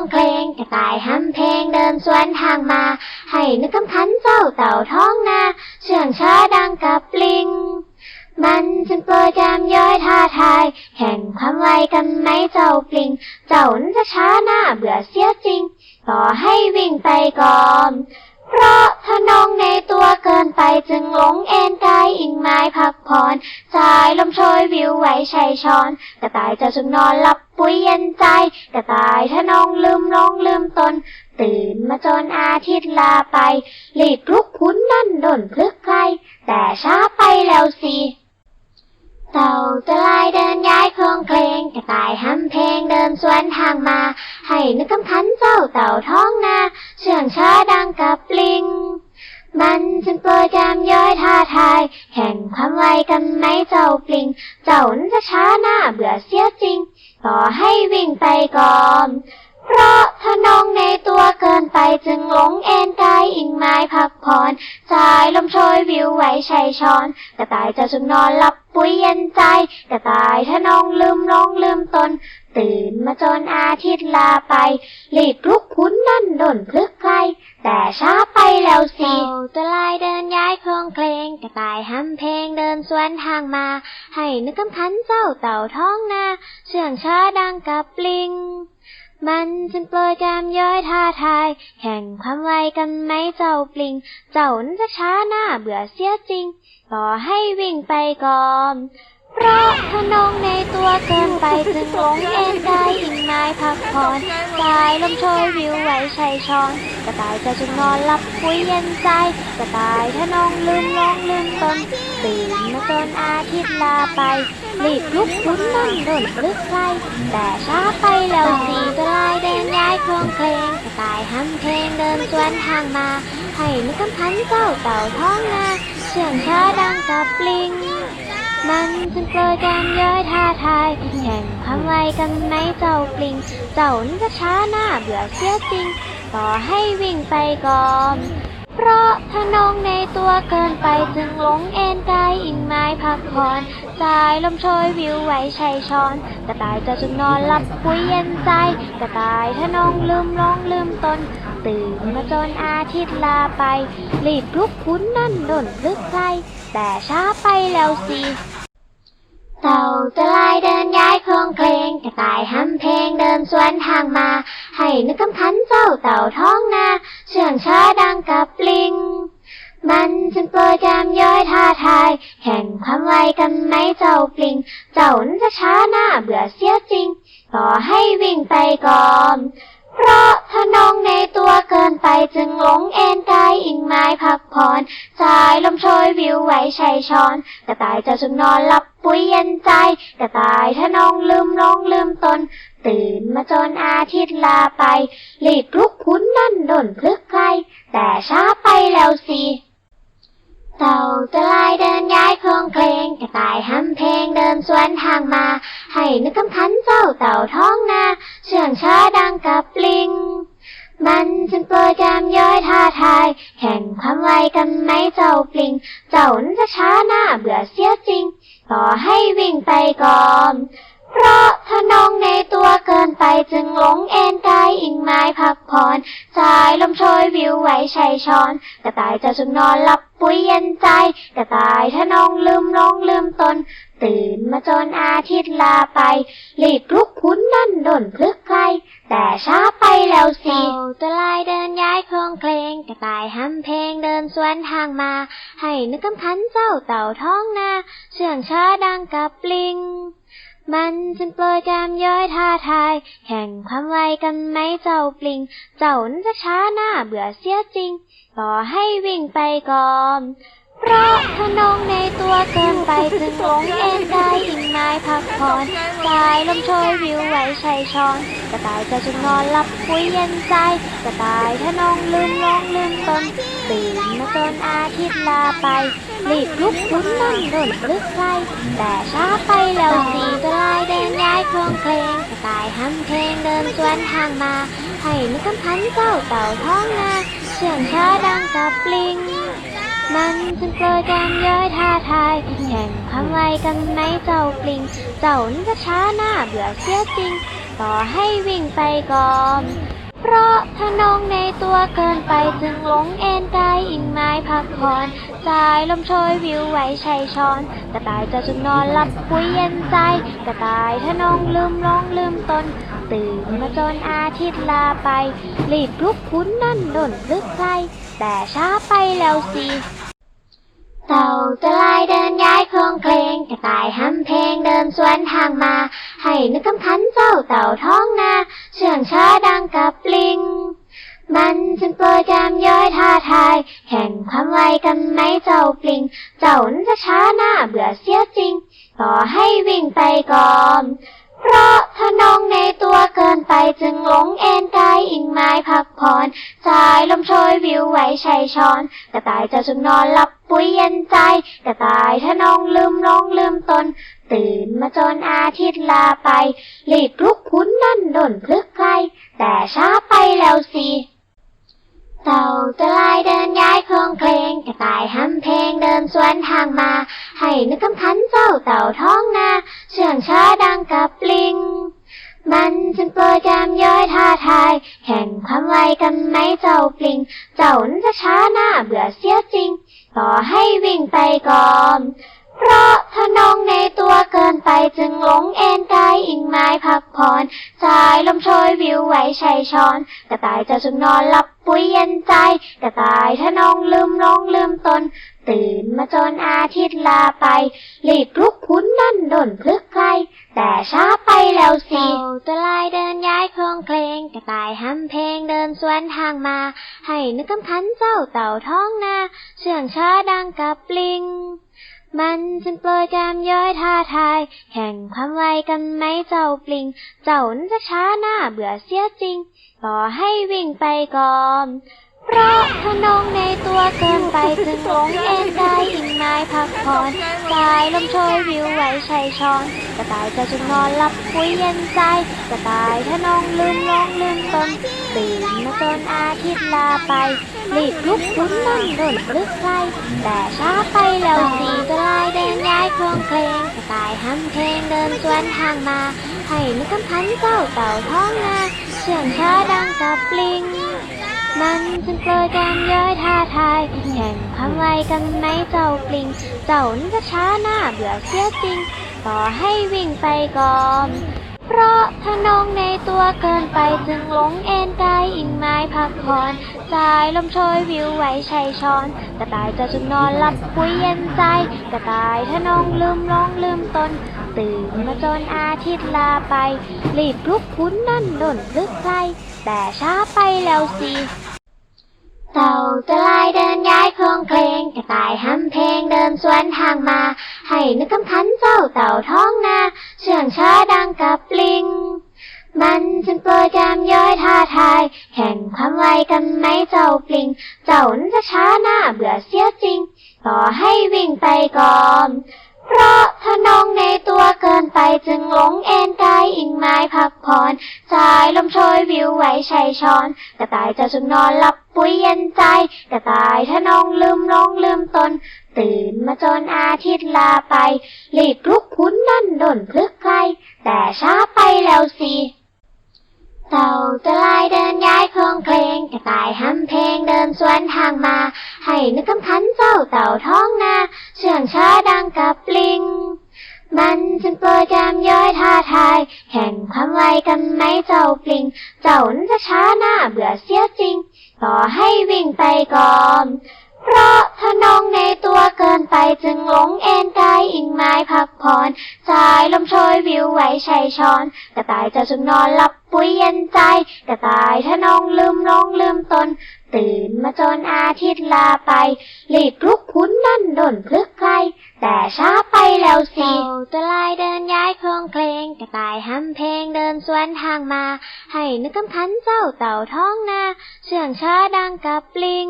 องเพลงกระต่ายห้ำเพลงเดินสวนทางมา ให้นึกคำพันเจ้าเต่าท้องนา เชื่องช้าดังกับปลิง มันจึงโปรยจามย้อยท่าทาย แข่งความไวกันไหมเจ้าปลิง เจ้านั้นจะช้าหน้าเบื่อเสียจริง ต่อให้วิ่งไปก่อน เพราะถ้านองในตัวเกินไปจึงหลงเอ็นกายอิงไม้พักผ่อนสายลมโชยวิวไหวชัยช้อน กระต่ายจะจุกนอนหลับปุยเย็นใจ กระต่ายถ้านองลืมลงลืมตน ตื่นมาจนอาทิตย์ลาไปรีบลุกพุ้นนั่นดนพลึกใครแต่ช้าไปแล้วสิ เต่าจะลายเดินย้ายโครงเพลงกระต่ายห้ำเพลงเดินสวนทางมา ให้นึกคำพันเจ้าเต่าท้องนาเชื่องช้าดังกับปลิง มันจึงเปิดแกมย้อยท่าทาย แข่งความไวกันไหมเจ้าปลิง เจ้านั้นจะช้าหน้าเบื่อเสียจริง ต่อให้วิ่งไปก่อน เพราะถ้าน้องในตัวเกินไปจึงหลงเอ็นกายอิงไม้พักผ่อนสายลมโชยวิวไหวชัยช้อน กระต่ายจะจุกนอนหลับปุยเย็นใจ กระต่ายถ้าน้องลืมลงลืมตน ตื่นมาจนอาทิตย์ลาไปรีบลุกพุ้นนั่นดนพลึกใครแต่ช้าไปแล้วสิตัวลายเดินย้ายโครงเพลงกระต่ายห้ำเพลงเดินสวนทางมา ให้นึกคำพันเจ้าเต่าท้องนา เชื่องช้าดังกับปลิง มันจึงโปรยแกมย้อยท่าทาย แข่งความไวกันไหมเจ้าปลิง เจ้านั้นจะช้าหน้าเบื่อเสียจริง ต่อให้วิ่งไปก่อนเพราะถ้านองในตัวเกินไปจึงหลงเอ็นกายอิงไม้พักผ่อนสายลมโชยวิวไหวชัยช้อนกระต่ายจะจึงนอนหลับปุยเย็นใจกระต่ายถ้านองลืมลงลืมตนตื่นมาจนอาทิตย์ลาไปรีบลุกพุ้นนั่นดนลึกใครแต่ช้าไปแล้ว เพลงเดินสวนทางมา ให้นึกคำพันเจ้าเต่าท้องนาเชื่องช้าดังกับปลิง มันจึงเปิดแกมย้อยท่าทาย แข่งความไวกันไหมเจ้าปลิง เจ้านั้นจะช้าหน้าเบื่อเสียจริง ต่อให้วิ่งไปก่อนเพราะถ้านองในตัวเกินไปจึงหลงเอ็นกายอิงไม้พักผ่อนสายลมโชยวิวไหวชัยช้อนกระต่ายจะจุกนอนหลับปุยเย็นใจกระต่ายถ้านองลืมลงลืมตน ตื่นมาจนอาทิตย์ลาไป รีบลุกพุ้นนั่นดนลึกใครแต่ช้าไปแล้วสิเต่าจะลายเดินย้ายโครงเพลงกระต่ายห้ำเพลงเดินสวนทางมา ให้นึกคำพันเจ้าเต่าท้องนาเชื่องช้าดังกับปลิง มันจึงเปิดแกมย้อยท่าทาย แข่งความไวกันไหมเจ้าปลิง เจ้านั้นจะช้าหน้าเบื่อเสียจริง ต่อให้วิ่งไปก่อนเพราะ นองในตัวเกินไปจึงหลงเอ็นกายอิงไม้พักผ่อนสายลมโชยวิวไหวชัยช้อน กระต่ายจะจุกนอนหลับปุยเย็นใจ กระต่ายถ้านองลืมลงลืมตน ตื่นมาจนอาทิตย์ลาไป รีบลุกพุ้นนั่นดนพลึกใครแต่ช้าไปแล้วสิเต่าจะลายเดินย้ายโครงเพลงกระต่ายห้ำเพลงเดินสวนทางมา ให้นึกคำพันเจ้าเต่าท้องนา เชื่องช้าดังกับปลิง มันจึงเปิดแกมย้อยท่าทาย แข่งความไวกันไหมเจ้าปลิง เจ้านั้นจะช้าหน้าเบื่อเสียจริง ต่อให้วิ่งไปก่อนเพราะถ้านองในตัวเกินไปจึงหลงเอ็นกายอิงไม้พักผ่อนสายลมโชยวิวไหวชัยช้อน กระต่ายจะจุกนอนหลับปุยเย็นใจ กระต่ายถ้านองลืมลงลืมตน ตื่นมาจนอาทิตย์ลาไปรีบลุกพุ้นนั่นดนพลึกใครแต่ช้า ไปแล้วสิจะลายเดินย้ายโครงเพลงกระต่ายห้ำเพลงเดินสวนทางมา ให้นึกคำพันเจ้าเต่าท้องนา เชื่องช้าดังกับปลิง มันจึงโปรยแกมย้อยท่าทาย แข่งความไวกันไหมเจ้าปลิง เจ้านั้นจะช้าหน้าเบื่อเสียจริง ต่อให้วิ่งไปก่อน เพราะถ้านองในตัวเกินไปจึงหลงเอ็นกายอิงไม้พักผ่อนสายลมโชยวิวไหวชัยช้อน กระต่ายจะจุกนอนหลับปุยเย็นใจ กระต่ายถ้านองลืมลงลืมตนตื่นมาจนอาทิตย์ลาไป รีบลุกพุ้นนั่นดนลึกใครแต่ช้าไปแล้วสีจะลายเดินย้ายโครงเพลง กระต่ายห้ำเพลงเดินสวนทางมา ให้นึกคำพันเจ้าเต่าท้องนาเชื่องช้าดังกับปลิง มันจึงเกิดการย้อยท่าทายแข่งความไวกันไหมเจ้าปลิง เจ้านี่ก็ช้าหน้าเบื่อเสียจริง ต่อให้วิ่งไปก่อนเพราะถ้านองในตัวเกินไปจึงหลงเอ็นกายอิงไม้พักผ่อนสายลมโชยวิวไหวชัยช้อน กระต่ายจะจุนนอนหลับปุยเย็นใจ กระต่ายถ้านองลืมร้องลืมตน ตื่นมาจนอาทิตย์ลาไปรีบลุกคุ้นนั่นดนลึกใครแต่ช้าไปแล้วสิ เต่าจะลายเดินย้ายโครงเคลงกระต่ายห้ำเพลงเดินสวนทางมา ให้นึกคำคันเจ้าเต่าท้องนา เชื่องช้าดังกับลิง มันจึงเปิดยามย้อยท่าทาย แข่งความไวกันไหมเจ้าปลิง เจ้านั้นจะช้าหน้าเบื่อเสียจริง ต่อให้วิ่งไปก่อนเพราะ นองในตัวเกินไปจึงหลงเอนกายอิงไม้พักผ่อนสายลมโชยวิวไหวชัยช้อน กระต่ายจะจุนอนหลับปุยเย็นใจ กระต่ายถ้านองลืมร้องลืมตน ตื่นมาจนอาทิตย์ลาไปรีบลุกพุ้นนั่นดนพลึกใคร แต่ช้าไปแล้วสิเต่าจะลายเดินย้ายโครงเคลง กระต่ายห้ำเพลงเดินสวนทางมา ให้นึกคำคันเจ้าเต่าท้องนา เชื่องช้าดังกับลิง มันจึงเปิดยามย้อยท่าทาย แข่งความไวกันไหมเจ้าปลิง เจ้านั้นจะช้าหน้าเบื่อเสียจริง ต่อให้วิ่งไปก่อน เพราะถ้านองในตัวเกินไปจึงหลงเอ็นกายอิงไม้พักผ่อนสายลมโชยวิวไหวชัยช้อน กระต่ายจะจุนนอนหลับปุยเย็นใจ กระต่ายถ้านองลืมร้องลืมตน ตื่นมาจนอาทิตย์ลาไปรีบลุกพุ้นนั่นดนพลึกใครแต่ช้า ไปแล้วสิตัวลายเดินย้ายโครงเคลงกระต่ายห้ำเพลงเดินสวนทางมา ให้นึกคำคันเจ้าเต่าท้องนาเชื่องช้าดังกับลิง มันจึงโปรยแกมย้อยท่าทาย แข่งความไวกันไหมเจ้าปลิง เจ้านั้นจะช้าหน้าเบื่อเสียจริง ต่อให้วิ่งไปก่อนเพราะถ้านงในตัวเกินไปจึงหลงเอ็นกายอิงไม้พักผ่อนสายลมโชยวิวไหวชัยช้อนกระต่ายจะจุนนอนหลับ ปุยเย็นใจกระต่ายถ้านองลืมร้องลืมตนตื่นมาจนอาทิตย์ลาไปรีบลุกคุ้นนั่นดนลึกใครแต่ช้าไปแล้วสีจะลายเดินย้ายครงเคลงกระต่ายห้ำเพลงเดินสวนทางมา ให้นึกคำพันเจ้าเต่าท้องนาเชื่องช้าดังกับลิงมันจึงเกิดการย้อยท่าทายแข่งความไวกันไหมเจ้าปลิง เจ้านี่ก็ช้าหน้าเบื่อเสียจริง ต่อให้วิ่งไปก่อน เพราะถ้านองในตัวเกินไปจึงหลงเอ็นกายอิงไม้พักผ่อนสายลมโชยวิวไหวชัยช้อน กระต่ายจะจุนนอนหลับปุยเย็นใจ กระต่ายถ้านองลืมร้องลืมตน ตื่นมาจนอาทิตย์ลาไป รีบลุกคุ้นนั่นดนลึกใครแต่ช้าไปแล้วสิ เต่าจะลายเดินยา ยโครงเพลงกระต่ายห้ำเพลงเดินสวนทางมา ให้นึกคำพันเจ้าเต่าท้องนาเชื่องช้าดังกับลิง มันจึงเปิดยามย้อยท่าทาย แข่งความไวกันไหมเจ้าปลิง เจ้านั้นจะช้าหน้าเบื่อเสียจริง ต่อให้วิ่งไปก่อน เพราะถ้านองใน เกินไปจึงหลงเอนกายอิงไม้พักผ่อนสายลมโชยวิวไหวชัยช้อน กระต่ายจะจุนนอนหลับปุยเย็นใจ กระต่ายถ้านองลืมร้องลืมตน ตื่นมาจนอาทิตย์ลาไปรีบลุกพุ้นนั่นดนพลึกใคร แต่ช้าไปแล้วสิเต่าจะลายเดินย้ายโครงเคลงกระต่ายห้ำเพลงเดินสวนทางมา ให้นึกคำคันเจ้าเต่าท้องนา เชื่องช้าดังกับลิง มันจึงเปิดยามย้อยท่าทาย แข่งความไวกันไหมเจ้าปลิง เจ้านั้นจะช้าหน้าเบื่อเสียจริง ต่อให้วิ่งไปก่อนเพราะถ้านองในตัวเกินไปจึงหลงเอ็นกายอิงไม้พักผ่อนสายลมโชยวิวไหวชัยช้อน กระต่ายจะจุนนอนหลับปุยเย็นใจ กระต่ายถ้านองลืมร้งลืมตน ตื่นมาจนอาทิตย์ลาไปรีบลุกพุ้นนั่นดนพลึกใครแต่ช้า แล้วสิจะลายเดินย้ายโครงเคลงกระต่ายห้ำเพลงเดินสวนทางมา ให้นึกคำคันเจ้าเต่าท้องนา เชื่องช้าดังกับลิง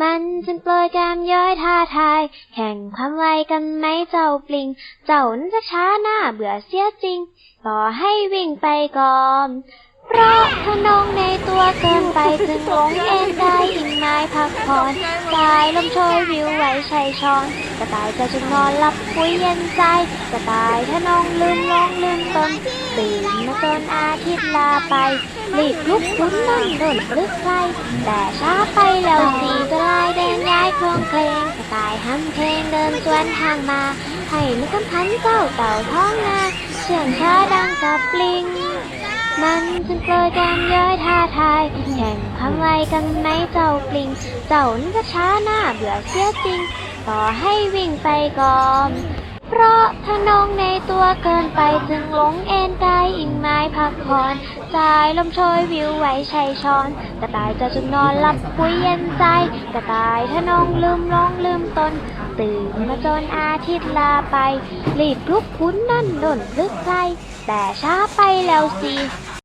มันจึงโปรยแกมย้อยท่าทาย แข่งความไวกันไหมเจ้าปลิง เจ้านั้นจะช้าหน้าเบื่อเสียจริง ต่อให้วิ่งไปก่อน เพราะถ้านองในตัวเกินไปจึงหลงเอ็นได้อิงไม้พักผ่อนสายลมโชยวิวไหวชัยช้อน กระต่ายจะจึงนอนหลับคุยเย็นใจกระต่ายถ้านองลืมลองลืมตนตื่นมาจนอาทิตย์ลาไปรีบลุกคุ้นนั่นดนลึกใครแต่ช้าไปแล้วสีจะลายเดินย้ายคลองเพลงกระต่ายห้ำเพลงเดินสวนทางมาให้นึกคำพันเจ้าเต่าท้องนาเชื่องช้าดังกับปลิง มันจึงเปลยแกมย้อยท่าทาย แข่งควาไวกันไหมเจ้าปลิง เจ้านี่ก็ช้าหน้าเบื่อเสียจริง ต่อให้วิ่งไปก่อนเพราะถ้านองในตัวเกินไปจึงหลงเอ็นกายอิงไม้พักผ่อนสายลมโชยวิวไหวชัยช้อน กระต่ายจะจึงนอนหลับคุยเย็นใจ กระต่ายถ้านองลืมลองลืมตน ตื่นมาจนอาทิตย์ลาไป รีบลุกคุ้นนั่นดนลึกใครแต่ช้าไปแล้วสิ